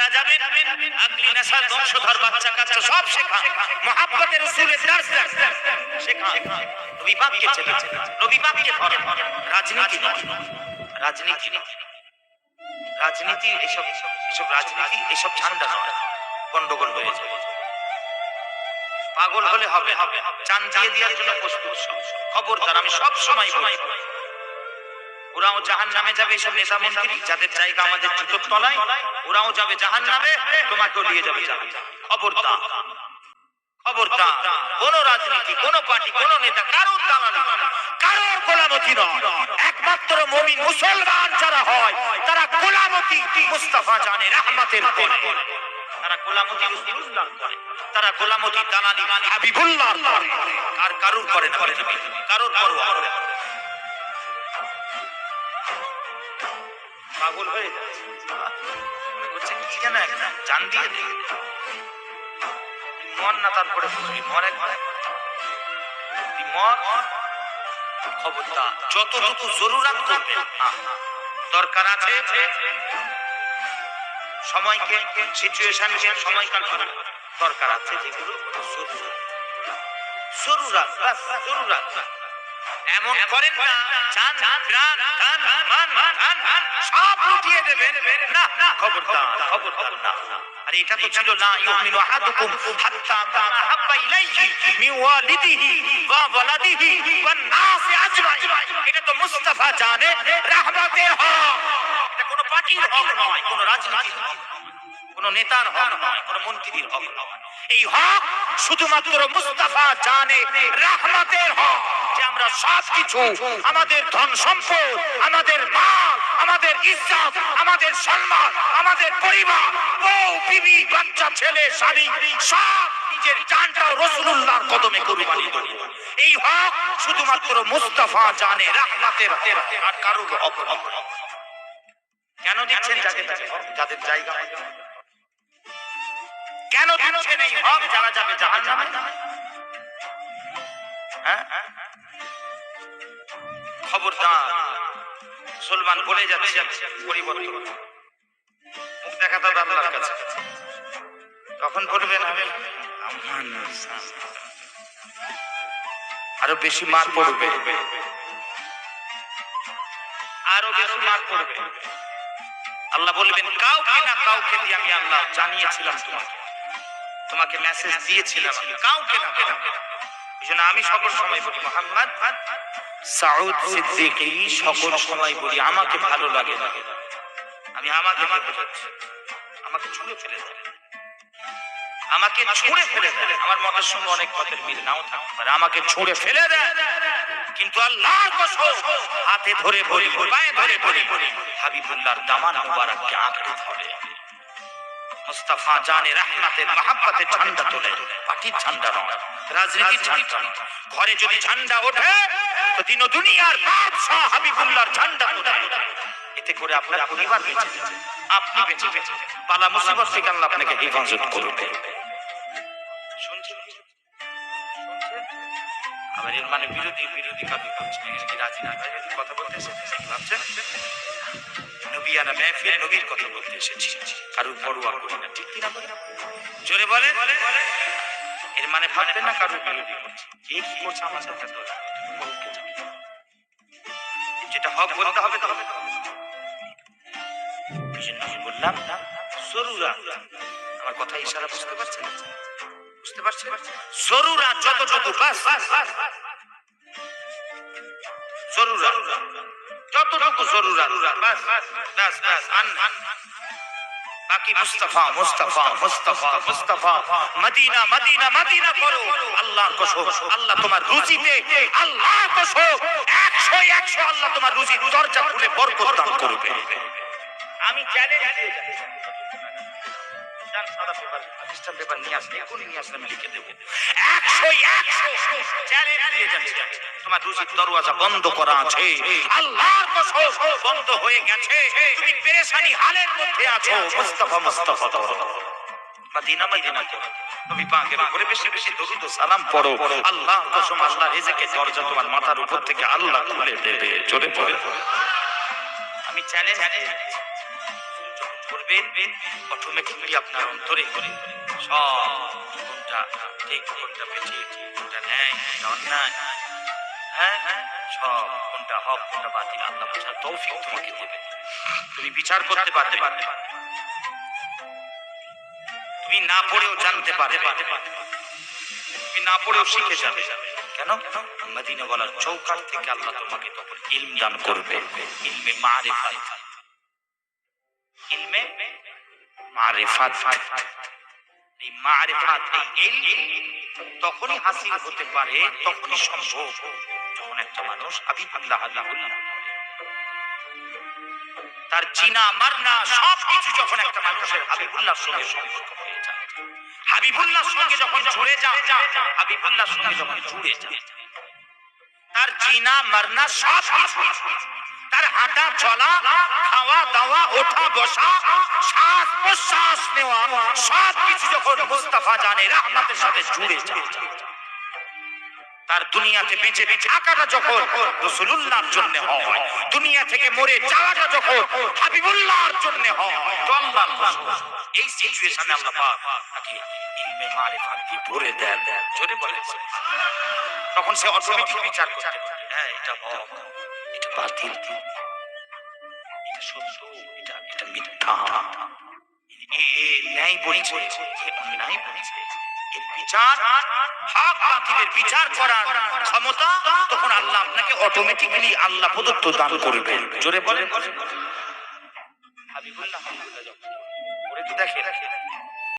মারা যাবেন আগলি নেশার বংশধর বাচ্চা কাচ্চা সব শেখা। মহাব্বতের শেখা। ধরে। রাজনীতি রাজনীতি রাজনীতি এসব এসব রাজনীতি, এসব ঝান্ডা নয়। গন্ডগোল হয়ে যাবে। পাগল হলে হবে। হবে চান দিয়ে দেওয়ার জন্য প্রস্তুত। খবরদার, আমি সব সময় বলি ওরাও জাহান নামে যাবে এসব নেতা মন্ত্রী, যাদের জায়গা আমাদের জুতোর তলায়, ওরাও যাবে জাহান নামে তোমাকেও নিয়ে যাবে খবরদার খবরদার, কোন রাজনীতি, কোন পার্টি, কোন নেতা কারোর দালালি, কারোর গোলামতি নয়। একমাত্র মমিন মুসলমান যারা হয়, তারা গোলামতি মুস্তাফা জানে রহমতের করে তারা গোলামতি তারা গোলামতি দালালি হাবিবুল্লাহ আর কারুর করে না কারোর পরোয়া। পাগল হয়ে যাচ্ছে। কি যেন একদম জান দিয়ে দে তুই মর না তারপরে বুঝবি মর একবার মর। খবরদার জরুরাত করবে। হ্যাঁ, দরকার আছে। সময়কে সময়কাল করে। দরকার আছে যেগুলো জরুরাত। জরুরাত। এমন করেন না, জান, প্রাণ, ধান, মান ধান সব লুটিয়ে দেবেন। না না, খবরদার খবরদার না। আরে এটা তো ছিল না ইউমিনু আহাদুকুম হাত্তা হাব্বা ইলাইহি মিন ওয়া ওয়ালাদিহি ওয়ান নাসি আজমাইন। এটা তো মুস্তাফা জানে, রাহমাতের হক। এটা কোনো পার্টির নয়, কোনো রাজনীতির হক কোনো নেতার হক নয়, কোনো মন্ত্রীর হক নয়। এই হক শুধুমাত্র মুস্তাফা জানে রাহমাতের হক, যে আমরা সব কিছু, আমাদের ধন সম্পদ, আমাদের মাল, আমাদের ইজ্জত, আমাদের সম্মান, আমাদের পরিবার, বউ, বিবি, বাচ্চা, ছেলে, স্বামী, সব নিজের জানটাও রসুল্লাহর কদমে কুরবানি এই হক শুধুমাত্র মুস্তাফা জানে রাহমাতের আর কারোর হক। কেন দিচ্ছেন যাদের যাদের জায়গা? কেন হক যারা যাবে হ্যাঁ? খবরদার, মুসলমান বলে যাচ্ছে পরিবর্তন। মুখ আল্লাহর কাছে। তখন বলবেন আরও বেশি মার পড়বে। আরও বেশি মার পড়বে। আল্লাহ বলবেন, কাউকে না কাউকে দিয়ে আমি আল্লাহ জানিয়েছিলাম তোমাকে। তোমাকে মেসেজ দিয়েছিলাম কাউকে না এই জন্য আমি সকল সময় বলি মোহাম্মদ সাউদ সিদ্দিকী সকল সময় বলি আমাকে ভালো লাগে না। আমি আমাকে আমাকে আমাকে ছুঁড়ে ফেলে দেয়। আমাকে ছুঁড়ে ফেলে দেয়। আমার মতের সঙ্গে অনেক পথের মিল নাও থাকতে পারে। আমাকে ছুঁড়ে ফেলে দেয়। কিন্তু আল্লাহর কসম হাতে ধরে বলি পায়ে ধরে বলি হাবিবুল্লাহর দামান মুবারককে আঁকড়ে ধরে। মুস্তাফা জানে রহমাতের মহাব্বতের ঝান্ডা তোলে। পার্টির ঝান্ডা নয় রাজনীতির ঝান্ডা ঘরে যদি ঝান্ডা ওঠে তো দিন দুনিয়ার বাদশাহ হাবিবুল্লাহর ঝান্ডা তোলে এতে করে আপনার পরিবার বেঁচে আপনি বেঁচে বেঁচে পালা মুসিবত থেকে আল্লাহ আপনাকে হেফাজত করবে? আবার এর মানে বিরোধী বিরোধী কাজ করছেন কি রাজি না? কথা বলতে এসেছেন ভাবছেন? নবিয়ানা মেহফিল নবীর কথা বলতে এসেছি। কারুর পরোয়া করি না। ঠিক কিনা জোরে বলে? এর মানে ভাববেন না কারুর বিরোধী করছে। কে করছে আমার সাথে। যেটা হক বলতে হবে তো হবে। বললাম, সরুরা। আমার কথা ইশারা বুঝতে পারছেন? বুঝতে পারছেন? সরুরা যতটুকু, বাস। জরুরা যতটুকু জরুরা বাস বাস বাস আন। বাকি Mustafa Mustafa Mustafa Mustafa. Medina Medina Medina করো। আল্লাহর কসম, আল্লাহ তোমার রুজিতে আল্লাহ কসম 100 100 আল্লাহ তোমার রুজি দরজা খুলে বরকত দান করবে। আমি চ্যালেঞ্জ যান সাদা পেপার খ্রিস্টান পেপার নিয়ে আসলে এখনই নিয়ে আসলে আমি লিখে দেবো। একশো একশো চ্যালেঞ্জ দিয়ে যাচ্ছি। তোমার রুজির দরওয়াজা বন্ধ করা আছে। আল্লাহর কসম মাথার উপর থেকে আল্লাহ খুলে দেবে। জোরে পড়ে আমি চ্যালেঞ্জ দেখবেন অটোমেটিকলি আপনার অন্তরে সব কোনটা ঠিক কোনটা বেঠিক কোনটা ন্যায় কোনটা অন্যায়। হ্যাঁ সব কোনটা হক কোনটা বাতিল, আল্লাহ বোঝার তৌফিক তোমাকে দেবে। তুমি বিচার করতে পারবে। তুমি না পড়েও জানতে পারবে। তুমি না পড়েও শিখে যাবে। কেন? মদিনা বলার চৌকার থেকে আল্লাহ তোমাকে তখন ইলম দান করবে। ইলমে মারিফাত। এই এই তখনই হাসিল হতে পারে, তখনই সম্ভব, যখন একটা মানুষ হাবিবুল্লাহ হাবিবুল্লাহ তার জিনা, মারনা সব কিছু যখন একটা মানুষের হাবিবুল্লাহর সঙ্গে সম্পর্ক হয়ে যায়। সঙ্গে যখন জুড়ে যায়, হাবিবুল্লাহর সঙ্গে যখন জুড়ে যায়। তার জিনা, মারনা সব কিছু তার হাঁটা, চলা ওঠা বসা শ্বাস প্রশ্বাস নেওয়া সব কিছু যখন মুস্তাফা জানে রহমতের সাথে জুড়ে তার দুনিয়াতে বেঁচে থাকাটা যখন রসুলুল্লাহর জন্য হয় দুনিয়া থেকে মরে যাওয়াটা যখন হাবিবুল্লাহর জন্য হয় তো আল্লাহর কসম, এই সিচুয়েশনে আল্লাহ পাক ইলমে মারিফাত দিয়ে ভরে দেন। জোরে বলেন। তখন সে অটোমেটিক বিচার করতে হ্যাঁ এটা এটা বাতিল। এটা সত্য। মিথ্যা এ ন্যায় বলছে অন্যায় বলছে ক্ষমতা তখন আল্লাহ আপনাকে অটোমেটিক্যালি আল্লাহ প্রদত্ত দান করবেন জোরে বলেন দেখে দেখে